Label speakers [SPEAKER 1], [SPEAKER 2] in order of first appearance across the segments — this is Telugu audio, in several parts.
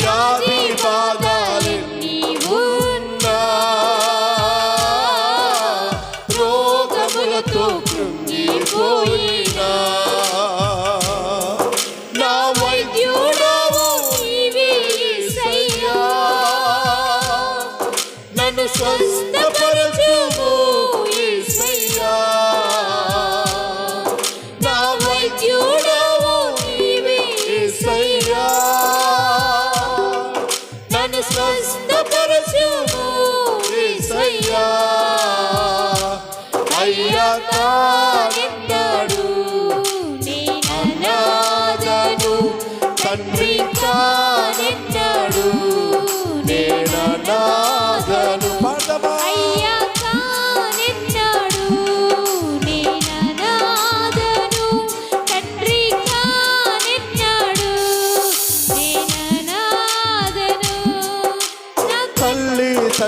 [SPEAKER 1] Yadi Vada.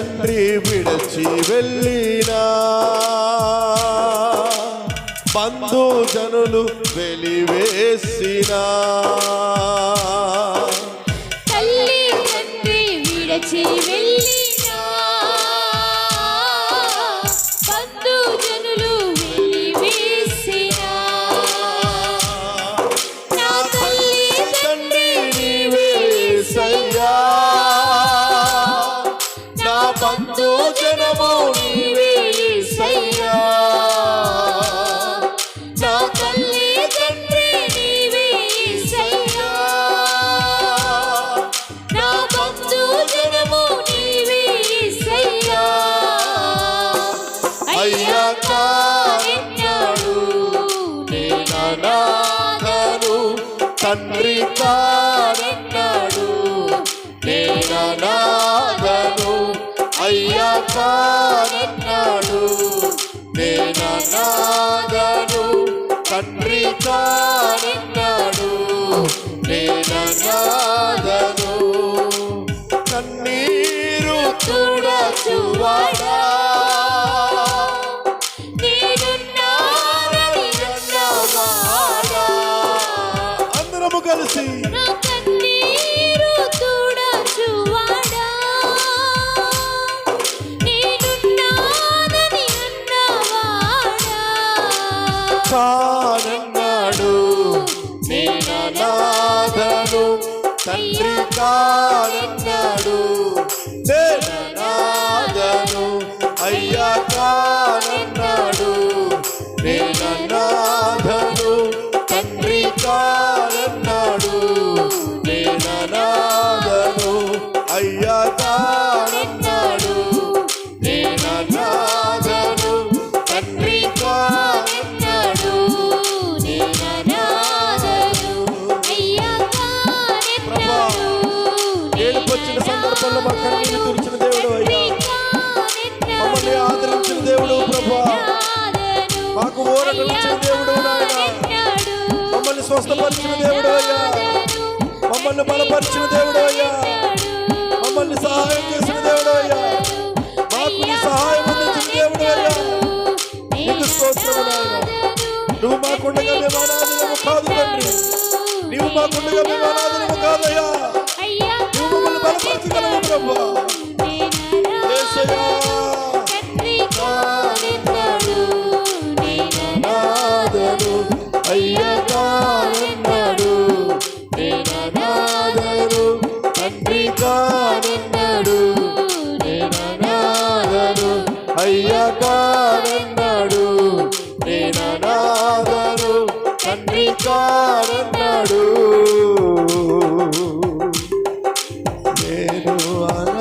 [SPEAKER 1] తండ్రి
[SPEAKER 2] విడచి వెళ్ళినా. బంధు జనులు వెలివేసినా.
[SPEAKER 1] తండ్రి
[SPEAKER 2] కానెన్నడు నేననాథను అయ్యా కానెన్నడు నేననాథను తండ్రి కానెన్నడు.
[SPEAKER 1] అన్నవాడా?
[SPEAKER 2] కానన్నాడు నేననాథను తండ్రి కానన్నాడు. స్వస్థపరిచిన దేవుడు అయ్యా మమ్మల్ని బలపరిచిన దేవుడు అయ్యా మమ్మల్ని సహాయం చేసిన దేవుడు అయ్యా మాకు సహాయం అందించిన దేవుడు అయ్యా నీకు స్తోత్రము నాయన. నువ్వు మాకుండగా మేము అనాథులము కాదు తండ్రి. నీవు మాకుండగా మేము అనాథులము కాదయ్యా. నువ్వు మమ్మల్ని బలపరచగలవు ప్రభా. అయ్యా. కారన్నాడు నేను తండ్రి కారన్నాడు నేను అన